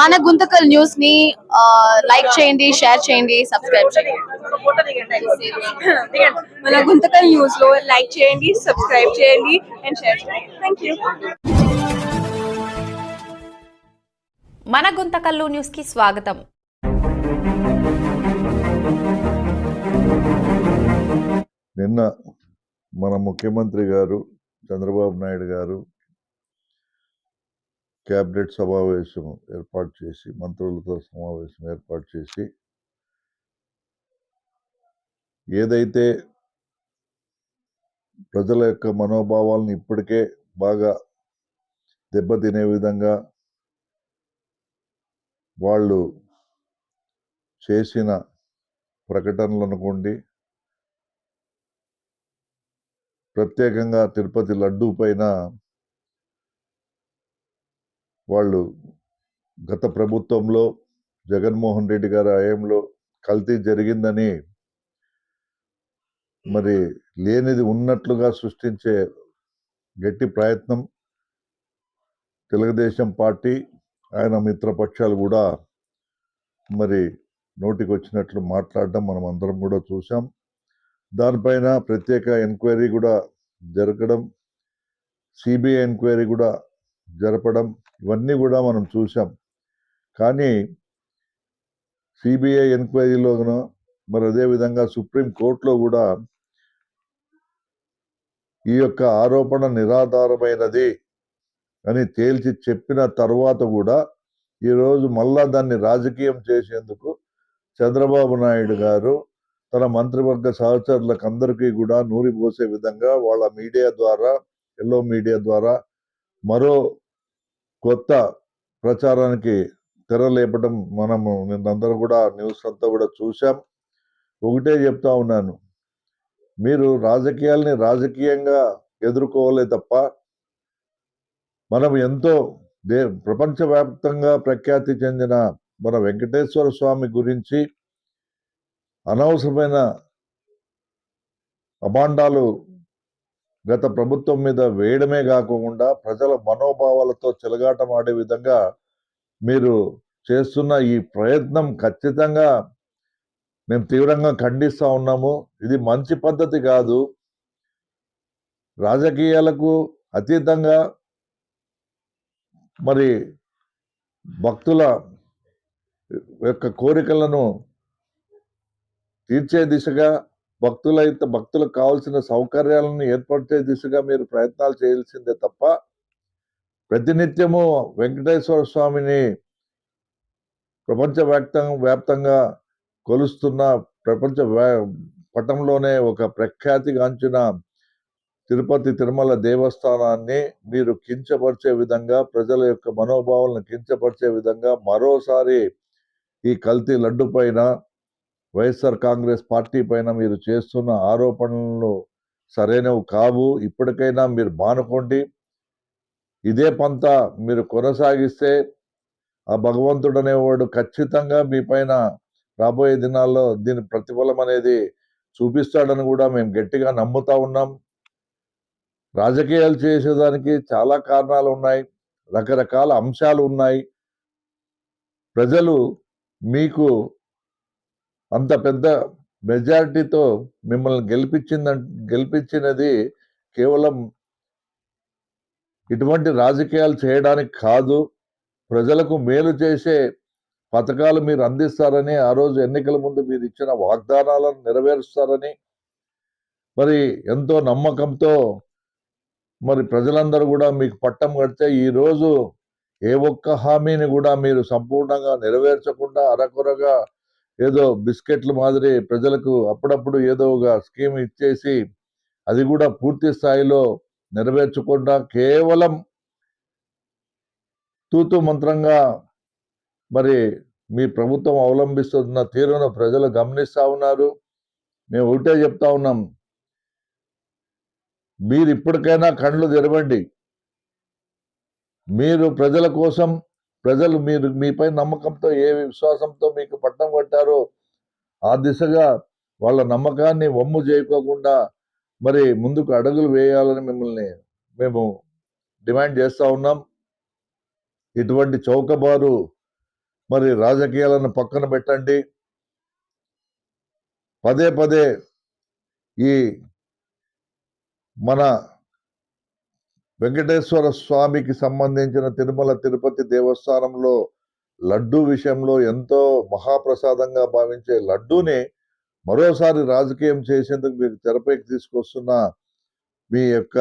మన గుంతకల్ న్యూస్ని లైక్ చేయండి షేర్ చేయండి సబ్స్క్రైబ్ చేయండి. మన గుంతకల్ న్యూస్లో లైక్ చేయండి సబ్స్క్రైబ్ చేయండి అండ్ షేర్ చేయండి. థ్యాంక్ యూ మన గుంతకల్లు న్యూస్కి స్వాగతం. నిన్న మన ముఖ్యమంత్రి గారు చంద్రబాబు నాయుడు గారు క్యాబినెట్ సమావేశం ఏర్పాటు చేసి మంత్రులతో సమావేశం ఏర్పాటు చేసి ఏదైతే ప్రజల యొక్క మనోభావాలను ఇప్పటికే బాగా దెబ్బతినే విధంగా వాళ్ళు చేసిన ప్రకటనలు అనుకోండి ప్రత్యేకంగా తిరుపతి లడ్డూ పైన వాళ్ళు గత ప్రభుత్వంలో జగన్మోహన్ రెడ్డి గారి హయాంలో కల్తీ జరిగిందని మరి లేనిది ఉన్నట్లుగా సృష్టించే గట్టి ప్రయత్నం తెలుగుదేశం పార్టీ ఆయన మిత్రపక్షాలు కూడా మరి నోటికి వచ్చినట్లు మాట్లాడడం మనం అందరం కూడా చూసాం దానిపైన ప్రత్యేక ఎంక్వైరీ కూడా జరగడం సిబిఐ ఎంక్వైరీ కూడా జరపడం ఇవన్నీ కూడా మనం చూసాం కానీ సిబిఐ ఎంక్వైరీలోనూ మరి అదేవిధంగా సుప్రీం కోర్టులో కూడా ఈ యొక్క ఆరోపణ నిరాధారమైనది అని తేల్చి చెప్పిన తర్వాత కూడా ఈరోజు మళ్ళా దాన్ని రాజకీయం చేసేందుకు చంద్రబాబు నాయుడు గారు తన మంత్రివర్గ సహచరులకు అందరికీ కూడా నూరిపోసే విధంగా వాళ్ళ మీడియా ద్వారా ఎల్లో మీడియా ద్వారా మరో కొత్త ప్రచారానికి తెరలేపడం మనము నిన్నందరూ కూడా న్యూస్ అంతా కూడా చూసాం ఒకటే చెప్తా ఉన్నాను. మీరు రాజకీయాల్ని రాజకీయంగా ఎదుర్కోవాలి తప్ప మనం ఎంతో దే ప్రపంచవ్యాప్తంగా ప్రఖ్యాతి చెందిన మన వెంకటేశ్వర స్వామి గురించి అనవసరమైన అభాండాలు గత ప్రభుత్వం మీద వేయడమే కాకుండా ప్రజల మనోభావాలతో చెలగాటమాడే విధంగా మీరు చేస్తున్న ఈ ప్రయత్నం ఖచ్చితంగా మేము తీవ్రంగా ఖండిస్తూ ఉన్నాము. ఇది మంచి పద్ధతి కాదు. రాజకీయాలకు అతీతంగా మరి భక్తుల యొక్క కోరికలను తీర్చే దిశగా భక్తులైతే భక్తులకు కావాల్సిన సౌకర్యాలను ఏర్పరిచే దిశగా మీరు ప్రయత్నాలు చేయాల్సిందే తప్ప ప్రతినిత్యము వెంకటేశ్వర స్వామిని ప్రపంచవ్యాప్త వ్యాప్తంగా కొలుస్తున్న ప్రపంచ వ్యా- పటంలోనే ఒక ప్రఖ్యాతిగాంచిన తిరుపతి తిరుమల దేవస్థానాన్ని మీరు కించపరిచే విధంగా ప్రజల యొక్క మనోభావాలను కించపరిచే విధంగా మరోసారి ఈ కల్తీ లడ్డు పైన వైఎస్ఆర్ కాంగ్రెస్ పార్టీ పైన మీరు చేస్తున్న ఆరోపణలు సరైనవి కావు. ఇప్పటికైనా మీరు మానుకోండి. ఇదే పంత మీరు కొనసాగిస్తే ఆ భగవంతుడు అనేవాడు ఖచ్చితంగా మీ పైన రాబోయే దినాల్లో దీని ప్రతిఫలం అనేది చూపిస్తాడని కూడా మేము గట్టిగా నమ్ముతా ఉన్నాం. రాజకీయాలు చేసేదానికి చాలా కారణాలు ఉన్నాయి. రకరకాల అంశాలు ఉన్నాయి. ప్రజలు మీకు అంత పెద్ద మెజారిటీతో మిమ్మల్ని గెలిపించింద గెలిపించినది కేవలం ఇటువంటి రాజకీయాలు చేయడానికి కాదు ప్రజలకు మేలు చేసే పథకాలు మీరు అందిస్తారని ఆ రోజు ఎన్నికల ముందు మీరు ఇచ్చిన వాగ్దానాలను నెరవేరుస్తారని మరి ఎంతో నమ్మకంతో మరి ప్రజలందరూ కూడా మీకు పట్టం కడితే ఈ రోజు ఏ ఒక్క హామీని కూడా మీరు సంపూర్ణంగా నెరవేర్చకుండా అరకొరగా ఏదో బిస్కెట్ల మాదిరి ప్రజలకు అప్పుడప్పుడు ఏదో ఒక స్కీమ్ ఇచ్చేసి అది కూడా పూర్తి స్థాయిలో నెరవేర్చకుండా కేవలం తూతు మంత్రంగా మరి మీ ప్రభుత్వం అవలంబిస్తున్న తీరును ప్రజలు గమనిస్తూ ఉన్నారు. మేము ఒకటే చెప్తా ఉన్నాం. మీరు ఇప్పటికైనా కళ్ళు తెరవండి. మీరు ప్రజల కోసం ప్రజలు మీరు మీపై నమ్మకంతో ఏ విశ్వాసంతో మీకు పట్టం కట్టారో ఆ దిశగా వాళ్ళ నమ్మకాన్ని వమ్ము చేయకోకుండా మరి ముందుకు అడుగులు వేయాలని మిమ్మల్ని మేము డిమాండ్ చేస్తూ ఉన్నాం. ఇటువంటి చౌకబారు మరి రాజకీయాలను పక్కన పెట్టండి. పదే పదే ఈ మన వెంకటేశ్వర స్వామికి సంబంధించిన తిరుమల తిరుపతి దేవస్థానంలో లడ్డూ విషయంలో ఎంతో మహాప్రసాదంగా భావించే లడ్డూని మరోసారి రాజకీయం చేసేందుకు మీరు తెరపైకి తీసుకొస్తున్న మీ యొక్క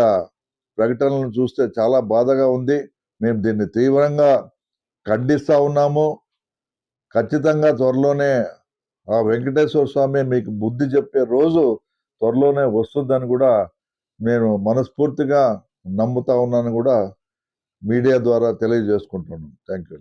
ప్రకటనలను చూస్తే చాలా బాధగా ఉంది. మేము దీన్ని తీవ్రంగా ఖండిస్తా ఉన్నాము. ఖచ్చితంగా త్వరలోనే ఆ వెంకటేశ్వర స్వామి మీకు బుద్ధి చెప్పే రోజు త్వరలోనే వస్తుందని కూడా నేను మనస్ఫూర్తిగా నమ్ముతా ఉన్నాను కూడా మీడియా ద్వారా తెలియజేసుకుంటున్నాను. Thank you